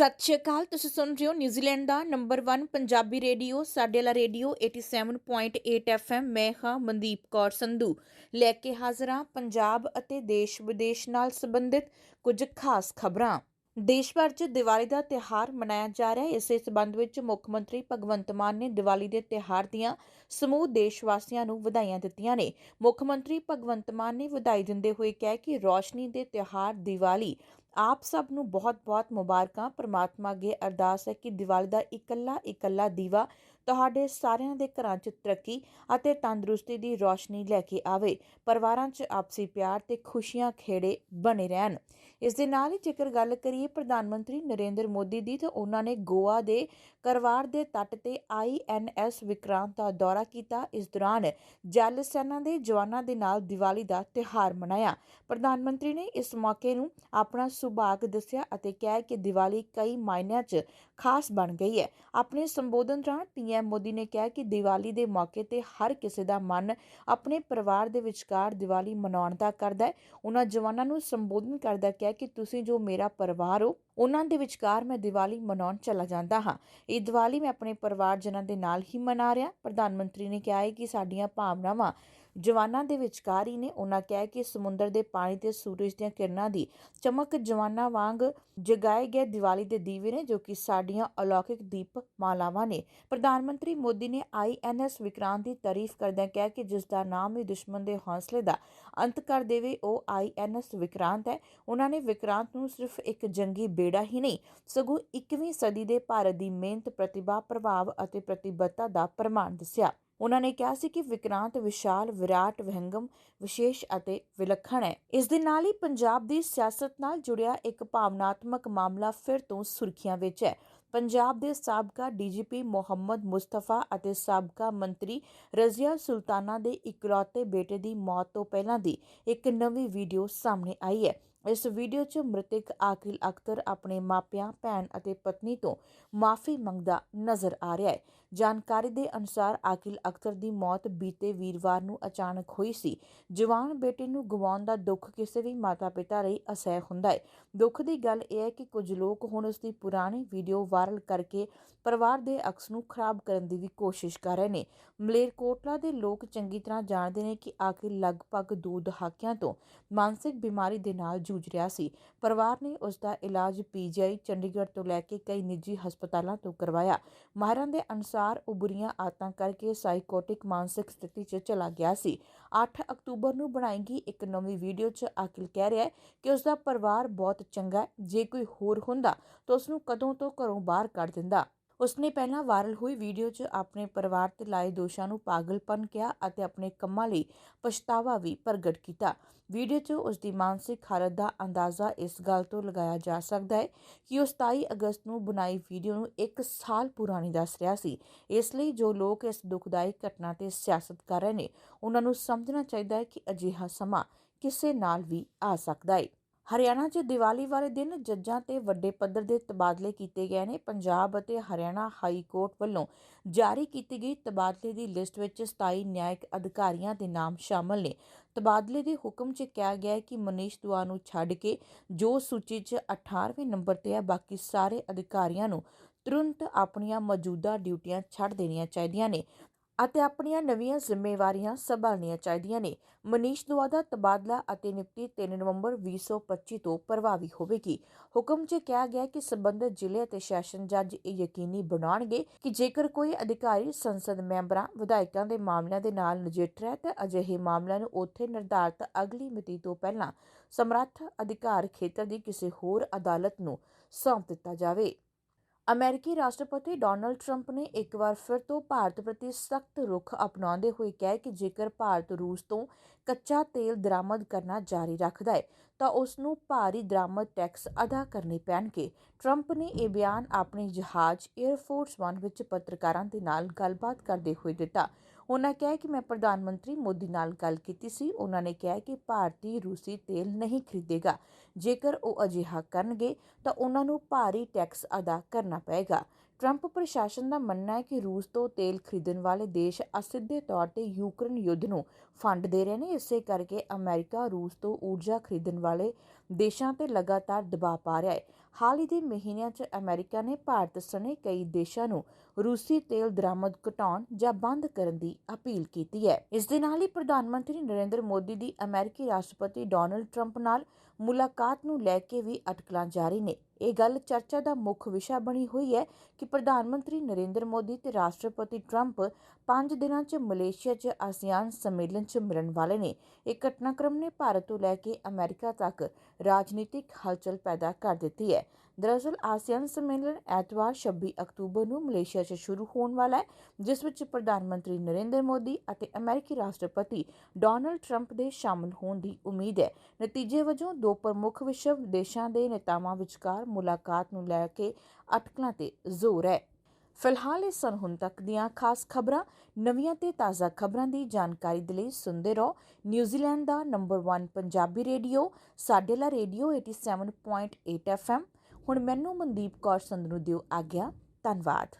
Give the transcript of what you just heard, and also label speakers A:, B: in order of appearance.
A: ਸਤਿ ਸ਼੍ਰੀ ਅਕਾਲ, ਤੁਸੀਂ ਸੁਣ ਰਹੇ ਹੋ ਨਿਊਜ਼ੀਲੈਂਡ ਦਾ ਨੰਬਰ 1 ਪੰਜਾਬੀ ਰੇਡੀਓ ਸਾਡੇ ਵਾਲਾ ਰੇਡੀਓ 87.8 FM ਮੈਂ ਹਾਂ ਮਨਦੀਪ ਕੌਰ ਸੰਧੂ। ਲੈ ਕੇ ਹਾਜ਼ਰ ਪੰਜਾਬ ਅਤੇ ਦੇਸ਼ ਵਿਦੇਸ਼ ਨਾਲ ਸੰਬੰਧਿਤ ਕੁਝ ਖਾਸ ਖਬਰਾਂ। ਦੇਸ਼ ਭਰ 'ਚ ਦੀਵਾਲੀ ਦਾ ਤਿਉਹਾਰ ਮਨਾਇਆ ਜਾ ਰਿਹਾ ਹੈ। ਇਸੇ ਸਬੰਧ ਵਿੱਚ ਮੁੱਖ ਮੰਤਰੀ ਭਗਵੰਤ ਮਾਨ ਨੇ ਦੀਵਾਲੀ ਦੇ ਤਿਉਹਾਰ ਦੀਆਂ ਸਮੂਹ ਦੇਸ਼ ਵਾਸੀਆਂ ਨੂੰ ਵਧਾਈਆਂ ਦਿੱਤੀਆਂ ਨੇ। ਮੁੱਖ ਮੰਤਰੀ ਭਗਵੰਤ ਮਾਨ ਨੇ ਵਧਾਈ ਦਿੰਦੇ ਹੋਏ ਕਿਹਾ ਕਿ ਰੋਸ਼ਨੀ ਦੇ ਤਿਉਹਾਰ ਦੀਵਾਲੀ ਆਪ ਸਭ ਨੂੰ ਬਹੁਤ-ਬਹੁਤ ਮੁਬਾਰਕਾਂ। ਪਰਮਾਤਮਾ ਅੱਗੇ ਅਰਦਾਸ ਹੈ ਕਿ ਦੀਵਾਲੀ ਦਾ ਇਕੱਲਾ ਇਕੱਲਾ ਦੀਵਾ ਤੁਹਾਡੇ ਸਾਰਿਆਂ ਦੇ ਘਰਾਂ 'ਚ ਤਰੱਕੀ ਅਤੇ ਤੰਦਰੁਸਤੀ ਦੀ ਰੋਸ਼ਨੀ ਲੈ ਕੇ ਆਵੇ। ਪਰਿਵਾਰਾਂ 'ਚ ਆਪਸੀ ਪਿਆਰ ਤੇ ਖੁਸ਼ੀਆਂ ਖੇੜੇ ਬਣੇ ਰਹਿਣ। ਇਸ ਦੇ ਨਾਲ ਹੀ ਜੇਕਰ ਗੱਲ ਕਰੀਏ ਪ੍ਰਧਾਨ ਮੰਤਰੀ ਨਰਿੰਦਰ ਮੋਦੀ ਦੀ, ਤਾਂ ਉਹਨਾਂ ਨੇ ਗੋਆ ਦੇ ਕਰਵਾਰ ਦੇ ਤੱਟ ਤੇ ਆਈਐਨਐਸ ਵਿਕਰਾਂਤ ਦਾ ਦੌਰਾ ਕੀਤਾ। ਇਸ ਦੌਰਾਨ ਜਲ ਸੈਨਾ ਦੇ ਜਵਾਨਾਂ ਦੇ ਨਾਲ ਦੀਵਾਲੀ ਦਾ ਤਿਉਹਾਰ ਮਨਾਇਆ। ਪ੍ਰਧਾਨ ਮੰਤਰੀ ਨੇ ਇਸ ਮੌਕੇ ਨੂੰ ਆਪਣਾ ਸੁਭਾਗ ਦੱਸਿਆ ਅਤੇ ਕਿਹਾ ਕਿ ਦੀਵਾਲੀ ਕਈ ਮਾਇਨਿਆਂ 'ਚ ਖਾਸ ਬਣ ਗਈ ਹੈ। ਆਪਣੇ ਸੰਬੋਧਨ ਦੌਰਾਨ ਪੀਐਮ ਮੋਦੀ ਨੇ ਕਿਹਾ ਕਿ ਦੀਵਾਲੀ ਦੇ ਮੌਕੇ ਤੇ ਹਰ ਕਿਸੇ ਦਾ ਮਨ ਆਪਣੇ ਪਰਿਵਾਰ ਦੇ ਵਿਚਕਾਰ ਦੀਵਾਲੀ ਮਨਾਉਣ ਦਾ ਕਰਦਾ ਹੈ। ਉਹਨਾਂ ਜਵਾਨਾਂ ਨੂੰ ਸੰਬੋਧਨ ਕਰਦਾ ਕਿਹਾ ਕਿ ਤੁਸੀਂ ਜੋ ਮੇਰਾ ਪਰਿਵਾਰ ਹੋ ਉਹਨਾਂ ਦੇ ਵਿਚਕਾਰ ਮੈਂ ਦੀਵਾਲੀ ਮਨਾਉਣ ਚਲਾ ਜਾਂਦਾ ਹਾਂ। ਇਹ ਦੀਵਾਲੀ ਮੈਂ ਆਪਣੇ ਪਰਿਵਾਰਜਨਾਂ ਦੇ ਨਾਲ ਹੀ ਮਨਾ ਰਿਹਾ। ਪ੍ਰਧਾਨ ਮੰਤਰੀ ਨੇ ਕਿਹਾ ਹੈ ਕਿ ਸਾਡੀਆਂ ਭਾਵਨਾਵਾਂ ਜਵਾਨਾਂ ਦੇ ਵਿਚਕਾਰ ਹੀ ਨੇ। ਉਹਨਾਂ ਕਿਹਾ ਕਿ ਸਮੁੰਦਰ ਦੇ ਪਾਣੀ ਤੇ ਸੂਰਜ ਦੀਆਂ ਕਿਰਨਾਂ ਦੀ ਚਮਕ ਜਵਾਨਾਂ ਵਾਂਗ ਜਗਾਏ ਗਏ ਦੀਵਾਲੀ ਦੇ ਦੀਵੇ ਨੇ, ਜੋ ਕਿ ਸਾਡੀਆਂ ਅਲੌਕਿਕ ਦੀਪ ਮਾਲਾਵਾਂ ਨੇ। ਪ੍ਰਧਾਨ ਮੰਤਰੀ ਮੋਦੀ ਨੇ ਆਈਐਨਐਸ ਵਿਕਰਾਂਤ ਦੀ ਤਾਰੀਫ ਕਰਦਿਆਂ ਕਿਹਾ ਕਿ ਜਿਸ ਦਾ ਨਾਮ ਹੀ ਦੁਸ਼ਮਣ ਦੇ ਹੌਸਲੇ ਦਾ ਅੰਤ ਕਰ ਦੇਵੇ, ਉਹ ਆਈਐਨਐਸ ਵਿਕਰਾਂਤ ਹੈ। ਉਹਨਾਂ ਨੇ ਵਿਕਰਾਂਤ ਨੂੰ ਸਿਰਫ ਇੱਕ ਜੰਗੀ ਬੇੜਾ ਹੀ ਨਹੀਂ, ਸਗੋਂ 21ਵੀਂ ਸਦੀ ਦੇ ਭਾਰਤ ਦੀ ਮਿਹਨਤ, ਪ੍ਰਤਿਭਾ, ਪ੍ਰਭਾਵ ਅਤੇ ਪ੍ਰਤੀਬੱਧਤਾ ਦਾ ਪ੍ਰਮਾਣ ਦੱਸਿਆ। ਉਹਨਾਂ ਨੇ ਕਿਹਾ ਸੀ ਕਿ ਵਿਕਰਾਂਤ ਵਿਸ਼ਾਲ, ਵਿਰਾਟ, ਵਿਹੰਗਮ, ਵਿਸ਼ੇਸ਼ ਅਤੇ ਵਿਲੱਖਣ ਹੈ। ਇਸ ਦੇ ਨਾਲ ਹੀ ਪੰਜਾਬ ਦੀ ਸਿਆਸਤ ਨਾਲ ਜੁੜਿਆ ਇੱਕ ਭਾਵਨਾਤਮਕ ਮਾਮਲਾ ਫਿਰ ਤੋਂ ਸੁਰਖੀਆਂ ਵਿੱਚ ਹੈ। ਪੰਜਾਬ ਦੇ ਸਾਬਕਾ ਡੀਜੀਪੀ ਮੁਹੰਮਦ ਮੁਸਤਫਾ ਅਤੇ ਸਾਬਕਾ ਮੰਤਰੀ ਰਜ਼ੀਆ ਸੁਲਤਾਨਾ ਦੇ ਇਕਲੌਤੇ ਬੇਟੇ ਦੀ ਮੌਤ ਤੋਂ ਪਹਿਲਾਂ ਦੀ ਇੱਕ ਨਵੀਂ ਵੀਡੀਓ ਸਾਹਮਣੇ ਆਈ ਹੈ। ਇਸ ਵੀਡੀਓ 'ਚ ਮ੍ਰਿਤਕ ਆਕਿਲ ਅਖਤਰ ਆਪਣੇ ਮਾਪਿਆਂ, ਭੈਣ ਅਤੇ ਪਤਨੀ ਤੋਂ ਮਾਫੀ ਮੰਗਦਾ ਨਜ਼ਰ ਆ ਰਿਹਾ ਹੈ। ਜਾਣਕਾਰੀ ਦੇ ਅਨੁਸਾਰ ਆਕਿਲ ਅਖਤਰ ਦੀ ਮੌਤ ਬੀਤੇ ਵੀਰਵਾਰ ਨੂੰ ਅਚਾਨਕ ਹੋਈ ਸੀ। ਜਵਾਨ ਬੇਟੇ ਨੂੰ ਗਵਾਉਣ ਦਾ ਦੁੱਖ ਕਿਸੇ ਵੀ ਮਾਤਾ-ਪਿਤਾ ਲਈ ਅਸਹਿ ਹੁੰਦਾ ਹੈ। ਦੁੱਖ ਦੀ ਗੱਲ ਇਹ ਹੈ ਕਿ ਕੁਝ ਲੋਕ ਹੁਣ ਉਸ ਦੀ ਪੁਰਾਣੀ ਵੀਡੀਓ ਵਾਇਰਲ ਕਰਕੇ ਪਰਿਵਾਰ ਦੇ ਅਕਸ ਨੂੰ ਖਰਾਬ ਕਰਨ ਦੀ ਵੀ ਕੋਸ਼ਿਸ਼ ਕਰ ਰਹੇ ਨੇ। ਮਲੇਰਕੋਟਲਾ ਦੇ ਲੋਕ ਚੰਗੀ ਤਰ੍ਹਾਂ ਜਾਣਦੇ ਨੇ ਕਿ ਆਕਿਲ ਲਗਭਗ ਦੋ ਦਹਾਕਿਆਂ ਤੋਂ ਮਾਨਸਿਕ ਬਿਮਾਰੀ ਦੇ ਨਾਲ ਜੂਝ ਰਿਹਾ ਸੀ। ਪਰਿਵਾਰ ਨੇ ਉਸ ਦਾ ਇਲਾਜ ਪੀਜੀਆਈ ਚੰਡੀਗੜ੍ਹ ਤੋਂ ਲੈ ਕੇ ਕਈ ਨਿੱਜੀ ਹਸਪਤਾਲਾਂ ਤੋਂ ਕਰਵਾਇਆ। ਮਾਹਰਾਂ ਦੇ ਅਨੁਸਾਰ ਉਹ ਬੁਰੀਆਂ ਆਦਤਾਂ ਕਰਕੇ ਸਾਈਕੋਟਿਕ ਮਾਨਸਿਕ ਸਥਿਤੀ 'ਚ ਚਲਾ ਗਿਆ ਸੀ। 8 ਅਕਤੂਬਰ ਨੂੰ ਬਣਾਈ ਗਈ ਇੱਕ ਨਵੀਂ ਵੀਡੀਓ 'ਚ ਆਕਿਲ ਕਹਿ ਰਿਹਾ ਹੈ ਕਿ ਉਸ ਦਾ ਪਰਿਵਾਰ ਬਹੁਤ ਚੰਗਾ ਹੈ। ਜੇ ਕੋਈ ਹੋਰ ਹੁੰਦਾ ਤਾਂ ਉਸ ਨੂੰ ਕਦੋਂ ਤੋਂ ਘਰੋਂ ਬਾਹਰ ਕੱਢ ਦਿੰਦਾ। ਉਸਨੇ ਪਹਿਲਾਂ ਵਾਇਰਲ ਹੋਈ ਵੀਡੀਓ 'ਚ ਆਪਣੇ ਪਰਿਵਾਰ ਤੇ ਲਾਏ ਦੋਸ਼ਾਂ ਨੂੰ ਪਾਗਲਪਨ ਕਿਹਾ ਅਤੇ ਆਪਣੇ ਕੰਮਾਂ ਲਈ ਪਛਤਾਵਾ ਵੀ ਪ੍ਰਗਟ ਕੀਤਾ। ਵੀਡੀਓ 'ਚ ਉਸ ਦੀ ਮਾਨਸਿਕ ਹਾਲਤ ਦਾ ਅੰਦਾਜ਼ਾ ਇਸ ਗੱਲ ਤੋਂ ਲਗਾਇਆ ਜਾ ਸਕਦਾ ਹੈ ਕਿ ਉਹ 27 ਅਗਸਤ ਨੂੰ ਬਣਾਈ ਵੀਡੀਓ ਨੂੰ 1 ਸਾਲ ਪੁਰਾਣੀ ਦੱਸ ਰਿਹਾ ਸੀ। ਇਸ ਲਈ ਜੋ ਲੋਕ ਇਸ ਦੁਖਦਾਈ ਘਟਨਾ ਤੇ ਸਿਆਸਤ ਕਰ ਰਹੇ ਨੇ, ਉਹਨਾਂ ਨੂੰ ਸਮਝਣਾ ਚਾਹੀਦਾ ਹੈ ਕਿ ਅਜਿਹਾ ਸਮਾਂ ਕਿਸੇ ਨਾਲ ਵੀ ਆ ਸਕਦਾ ਹੈ। ਹਰਿਆਣਾ 'ਚ ਦੀਵਾਲੀ ਵਾਲੇ ਦਿਨ ਜੱਜਾਂ ਤੇ ਵੱਡੇ ਪੱਧਰ ਦੇ ਤਬਾਦਲੇ ਕੀਤੇ ਗਏ ਨੇ। ਪੰਜਾਬ ਅਤੇ ਹਰਿਆਣਾ ਹਾਈ ਕੋਰਟ ਵੱਲੋਂ ਜਾਰੀ ਕੀਤੀ ਗਈ ਤਬਾਦਲੇ ਦੀ ਲਿਸਟ ਵਿੱਚ 27 ਨਿਆਇਕ ਅਧਿਕਾਰੀਆਂ ਦੇ ਨਾਮ ਸ਼ਾਮਲ ਨੇ। ਤਬਾਦਲੇ ਦੇ ਹੁਕਮ 'ਚ ਕਿਹਾ ਗਿਆ ਹੈ ਕਿ ਮਨੀਸ਼ ਦੁਆ ਨੂੰ ਛੱਡ ਕੇ ਜੋ ਸੂਚੀ 'ਚ 18ਵੇਂ ਨੰਬਰ ਤੇ ਹੈ, ਬਾਕੀ ਸਾਰੇ ਅਧਿਕਾਰੀਆਂ ਨੂੰ ਤੁਰੰਤ ਆਪਣੀਆਂ ਮੌਜੂਦਾ ਡਿਊਟੀਆਂ ਛੱਡ ਦੇਣੀਆਂ ਚਾਹੀਦੀਆਂ ਨੇ। ਅਤੇ ਆਪਣੀਆਂ ਨਵੀਆਂ ਜ਼ਿੰਮੇਵਾਰੀਆਂ ਸੰਭਾਲਣੀਆਂ ਚਾਹੀਦੀਆਂ ਨੇ। ਮਨੀਸ਼ ਦੁਆ ਦਾ ਤਬਾਦਲਾ ਅਤੇ ਨਿਯੁਕਤੀ 3 ਨਵੰਬਰ 2025 ਤੋਂ ਪ੍ਰਭਾਵੀ ਹੋਵੇਗੀ। ਹੁਕਮ 'ਚ ਕਿਹਾ ਗਿਆ ਕਿ ਸੰਬੰਧਿਤ ਜ਼ਿਲ੍ਹੇ ਅਤੇ ਸੈਸ਼ਨ ਜੱਜ ਇਹ ਯਕੀਨੀ ਬਣਾਉਣਗੇ ਕਿ ਜੇਕਰ ਕੋਈ ਅਧਿਕਾਰੀ ਸੰਸਦ ਮੈਂਬਰਾਂ, ਵਿਧਾਇਕਾਂ ਦੇ ਮਾਮਲਿਆਂ ਦੇ ਨਾਲ ਨਜਿੱਠ ਰਿਹਾ ਤਾਂ ਅਜਿਹੇ ਮਾਮਲਿਆਂ ਨੂੰ ਉੱਥੇ ਨਿਰਧਾਰਤ ਅਗਲੀ ਮਿਤੀ ਤੋਂ ਪਹਿਲਾਂ ਸਮਰੱਥ ਅਧਿਕਾਰ ਖੇਤਰ ਦੀ ਕਿਸੇ ਹੋਰ ਅਦਾਲਤ ਨੂੰ ਸੌਂਪ ਦਿੱਤਾ ਜਾਵੇ। ਅਮਰੀਕੀ ਰਾਸ਼ਟਰਪਤੀ ਡੋਨਲਡ ਟਰੰਪ ਨੇ ਇੱਕ ਵਾਰ ਫਿਰ ਤੋਂ ਭਾਰਤ ਪ੍ਰਤੀ ਸਖਤ ਰੁਖ ਅਪਣਾਉਂਦੇ ਹੋਏ ਕਿਹਾ ਕਿ ਜੇਕਰ ਭਾਰਤ ਰੂਸ ਤੋਂ ਕੱਚਾ ਤੇਲ ਦਰਾਮਦ ਕਰਨਾ ਜਾਰੀ ਰੱਖਦਾ ਹੈ ਤਾਂ ਉਸ ਨੂੰ ਭਾਰੀ ਦਰਾਮਦ ਟੈਕਸ ਅਦਾ ਕਰਨੇ ਪੈਣਗੇ। ਟਰੰਪ ਨੇ ਇਹ ਬਿਆਨ ਆਪਣੇ ਜਹਾਜ਼ 에ਅਰਫੋਰਸ 1 ਵਿੱਚ ਪੱਤਰਕਾਰਾਂ ਦੇ ਨਾਲ ਗੱਲਬਾਤ ਕਰਦੇ ਹੋਏ ਦਿੱਤਾ। ਉਹਨਾਂ ਕਿਹਾ ਕਿ ਮੈਂ ਪ੍ਰਧਾਨ ਮੰਤਰੀ ਮੋਦੀ ਨਾਲ ਗੱਲ ਕੀਤੀ ਸੀ। ਉਹਨਾਂ ਨੇ ਕਿਹਾ ਕਿ ਭਾਰਤੀ ਰੂਸੀ ਤੇਲ ਨਹੀਂ ਖਰੀਦੇਗਾ। ਜੇਕਰ ਉਹ ਅਜਿਹਾ ਕਰਨਗੇ ਤਾਂ ਉਹਨਾਂ ਨੂੰ ਭਾਰੀ ਟੈਕਸ ਅਦਾ ਕਰਨਾ ਪਏਗਾ। ਟਰੰਪ ਪ੍ਰਸ਼ਾਸਨ ਦਾ ਮੰਨਣਾ ਹੈ ਕਿ ਰੂਸ ਤੋਂ ਤੇਲ ਖਰੀਦਣ ਵਾਲੇ ਦੇਸ਼ ਅਸਿੱਧੇ ਤੌਰ ਤੇ ਯੂਕਰੇਨ ਯੁੱਧ ਨੂੰ ਫੰਡ ਦੇ ਰਹੇ ਨੇ, ਇਸੇ ਕਰਕੇ ਅਮਰੀਕਾ ਰੂਸ ਤੋਂ ਊਰਜਾ ਖਰੀਦਣ ਵਾਲੇ ਦੇਸ਼ਾਂ ਤੇ ਲਗਾਤਾਰ ਦਬਾਅ ਪਾ ਰਿਹਾ ਹੈ। ਹਾਲ ਹੀ ਦੇ ਮਹੀਨਿਆਂ 'ਚ ਅਮਰੀਕਾ ਨੇ ਭਾਰਤ ਸਣੇ ਕਈ ਦੇਸ਼ਾਂ ਨੂੰ ਰੂਸੀ ਤੇਲ ਦਰਾਮਦ ਘਟਾਉਣ ਜਾਂ ਬੰਦ ਕਰਨ ਦੀ ਅਪੀਲ ਕੀਤੀ ਹੈ। ਇਸ ਦੇ ਨਾਲ ਹੀ ਪ੍ਰਧਾਨ ਮੰਤਰੀ ਨਰਿੰਦਰ ਮੋਦੀ ਦੀ ਅਮਰੀਕੀ ਰਾਸ਼ਟਰਪਤੀ ਡੋਨਲਡ ਟਰੰਪ ਨਾਲ ਮੁਲਾਕਾਤ ਨੂੰ ਲੈ ਕੇ ਵੀ ਅਟਕਲਾਂ ਜਾਰੀ ਨੇ। ਇਹ ਗੱਲ ਚਰਚਾ ਦਾ ਮੁੱਖ ਵਿਸ਼ਾ ਬਣੀ ਹੋਈ ਹੈ ਕਿ ਪ੍ਰਧਾਨ ਮੰਤਰੀ ਨਰਿੰਦਰ ਮੋਦੀ ਤੇ ਰਾਸ਼ਟਰਪਤੀ ਟਰੰਪ ਪੰਜ ਦਿਨਾਂ 'ਚ ਮਲੇਸ਼ੀਆ 'ਚ ਆਸੀਆਨ ਸੰਮੇਲਨ 'ਚ ਮਿਲਣ ਵਾਲੇ ਨੇ। ਇਹ ਘਟਨਾਕ੍ਰਮ ਨੇ ਭਾਰਤ ਤੋਂ ਲੈ ਕੇ ਅਮਰੀਕਾ ਤੱਕ ਰਾਜਨੀਤਿਕ ਹਲਚਲ ਪੈਦਾ ਕਰ ਦਿੱਤੀ ਹੈ। ਦਰਅਸਲ, ਆਸੀਆਨ ਸੰਮੇਲਨ ਐਤਵਾਰ 26 ਅਕਤੂਬਰ ਨੂੰ ਮਲੇਸ਼ੀਆ 'ਚ ਸ਼ੁਰੂ ਹੋਣ ਵਾਲਾ ਹੈ, ਜਿਸ ਵਿੱਚ ਪ੍ਰਧਾਨ ਮੰਤਰੀ ਨਰਿੰਦਰ ਮੋਦੀ ਅਤੇ ਅਮਰੀਕੀ ਰਾਸ਼ਟਰਪਤੀ ਡੋਨਲਡ ਟਰੰਪ ਦੇ ਸ਼ਾਮਲ ਹੋਣ ਦੀ ਉਮੀਦ ਹੈ। ਨਤੀਜੇ ਵਜੋਂ, ਦੋ ਪ੍ਰਮੁੱਖ ਵਿਸ਼ਵ ਦੇਸ਼ਾਂ ਦੇ ਨੇਤਾਵਾਂ ਵਿਚਕਾਰ ਮੁਲਾਕਾਤ ਨੂੰ ਲੈ ਕੇ ਅਟਕਲਾਂ ਤੇ ਜ਼ੋਰ ਹੈ। ਫਿਲਹਾਲ ਇਹ ਸਨ ਹੁਣ ਤੱਕ ਦੀਆਂ ਖਾਸ ਖਬਰਾਂ, ਨਵੀਆਂ ਤੇ ਤਾਜ਼ਾ ਖਬਰਾਂ ਦੀ ਜਾਣਕਾਰੀ ਦੇ ਲਈ ਸੁਣਦੇ ਰਹੋ। ਨਿਊਜ਼ੀਲੈਂਡ ਦਾ ਨੰਬਰ 1 ਪੰਜਾਬੀ ਰੇਡੀਓ, ਸਾਡੇ ਲਾ ਰੇਡੀਓ 87.8 FM ਹੁਣ ਮੈਨੂੰ ਮਨਦੀਪ ਕੌਰ ਸੰਧ ਨੂੰ ਦਿਓ ਆਗਿਆ ਧੰਨਵਾਦ।